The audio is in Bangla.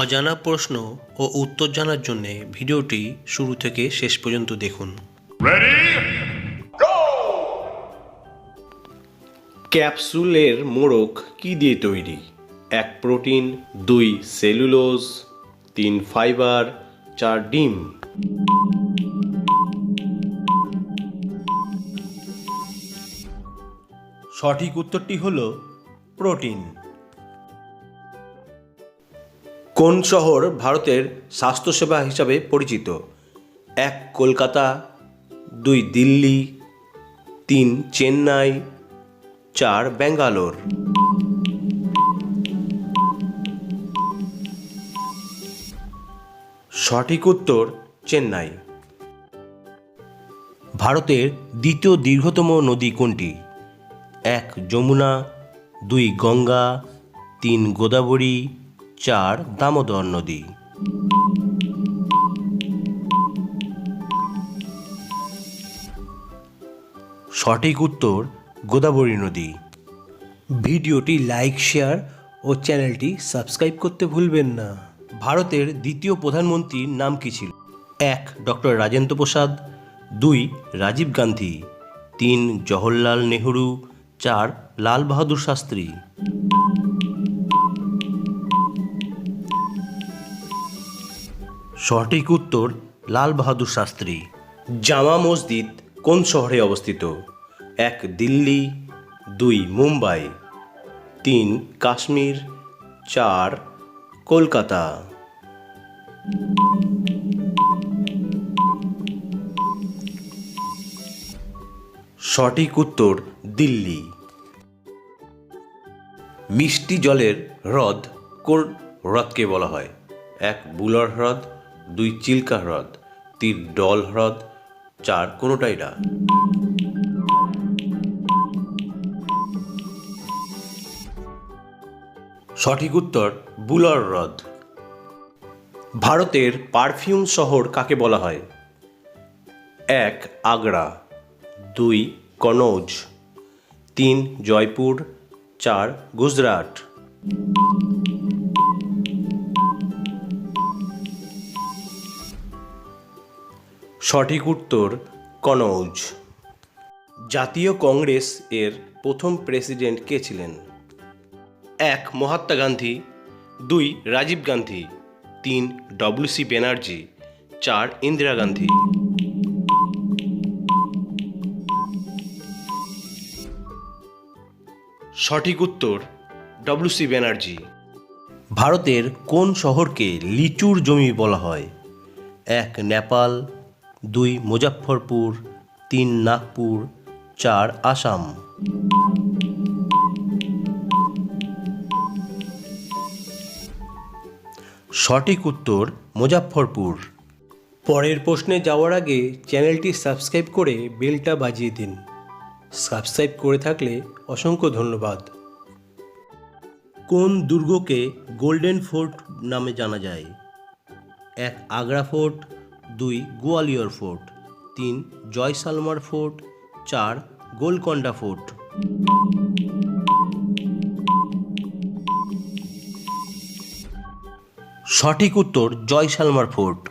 অজানা প্রশ্ন ও উত্তর জানার জন্য ভিডিওটি শুরু থেকে শেষ পর্যন্ত দেখুন। ক্যাপসুলের মোড়ক কি দিয়ে তৈরি? এক প্রোটিন দুই সেলুলোজ তিন ফাইবার চার ডিম। সঠিক উত্তরটি হল প্রোটিন। কোন শহর ভারতের স্বাস্থ্যসেবা হিসাবে পরিচিত? এক, কলকাতা, দুই, দিল্লি, তিন, চেন্নাই, চার, ব্যাঙ্গালোর। সঠিক উত্তর, চেন্নাই। ভারতের দ্বিতীয় দীর্ঘতম নদী কোনটি? এক, যমুনা, দুই, গঙ্গা, তিন, গোদাবরী চার দামোদর নদী। সঠিক উত্তর, গোদাবরী নদী। ভিডিওটি লাইক, শেয়ার ও চ্যানেলটি সাবস্ক্রাইব করতে ভুলবেন না। ভারতের দ্বিতীয় প্রধানমন্ত্রীর নাম কী ছিল? এক, ডক্টর রাজেন্দ্র প্রসাদ। দুই, রাজীব গান্ধী। তিন, জওহরলাল নেহরু। চার, লাল বাহাদুর শাস্ত্রী। সঠিক উত্তর লাল বাহাদুর শাস্ত্রী। জামা মসজিদ কোন শহরে অবস্থিত? এক, দিল্লি। দুই, মুম্বাই। তিন, কাশ্মীর। চার, কলকাতা। সঠিক উত্তর দিল্লি। মিষ্টি জলের হ্রদ কোন হ্রদকে বলা হয়? এক, বুলার হ্রদ। দুই চিল্কা হ্রদ, তিন ডল হ্রদ, চার কোনোটাই না। সঠিক উত্তর, বুলার হ্রদ। ভারতের পারফিউম শহর কাকে বলা হয়? এক, আগ্রা। দুই, কনৌজ। তিন, জয়পুর। চার, গুজরাট। সঠিক উত্তর, কনৌজ। জাতীয় কংগ্রেস এর প্রথম প্রেসিডেন্ট কে ছিলেন? এক, মহাত্মা গান্ধী। দুই, রাজীব গান্ধী। তিন ডব্লিউসি ব্যানার্জি। চার, ইন্দিরা গান্ধী। সঠিক উত্তর ডব্লিউসি ব্যানার্জি। ভারতের কোন শহরকে লিচুর জমি বলা হয়? এক, নেপাল। দুই মুজাফফরপুর, তিন নাগপুর, চার আসাম। সঠিক উত্তর মুজাফফরপুর। পরের প্রশ্নে যাওয়ার আগে চ্যানেলটি সাবস্ক্রাইব করে বেলটা বাজিয়ে দিন। সাবস্ক্রাইব করে থাকলে অসংখ্য ধন্যবাদ। কোন দুর্গকে গোল্ডেন ফোর্ট নামে জানা যায়? এক আগ্রা ফোর্ট দুই গোয়ালিয়র ফোর্ট। তিন জয়সালমার ফোর্ট। চার গোলকন্ডা ফোর্ট। সঠিক উত্তর জয়সালমার ফোর্ট।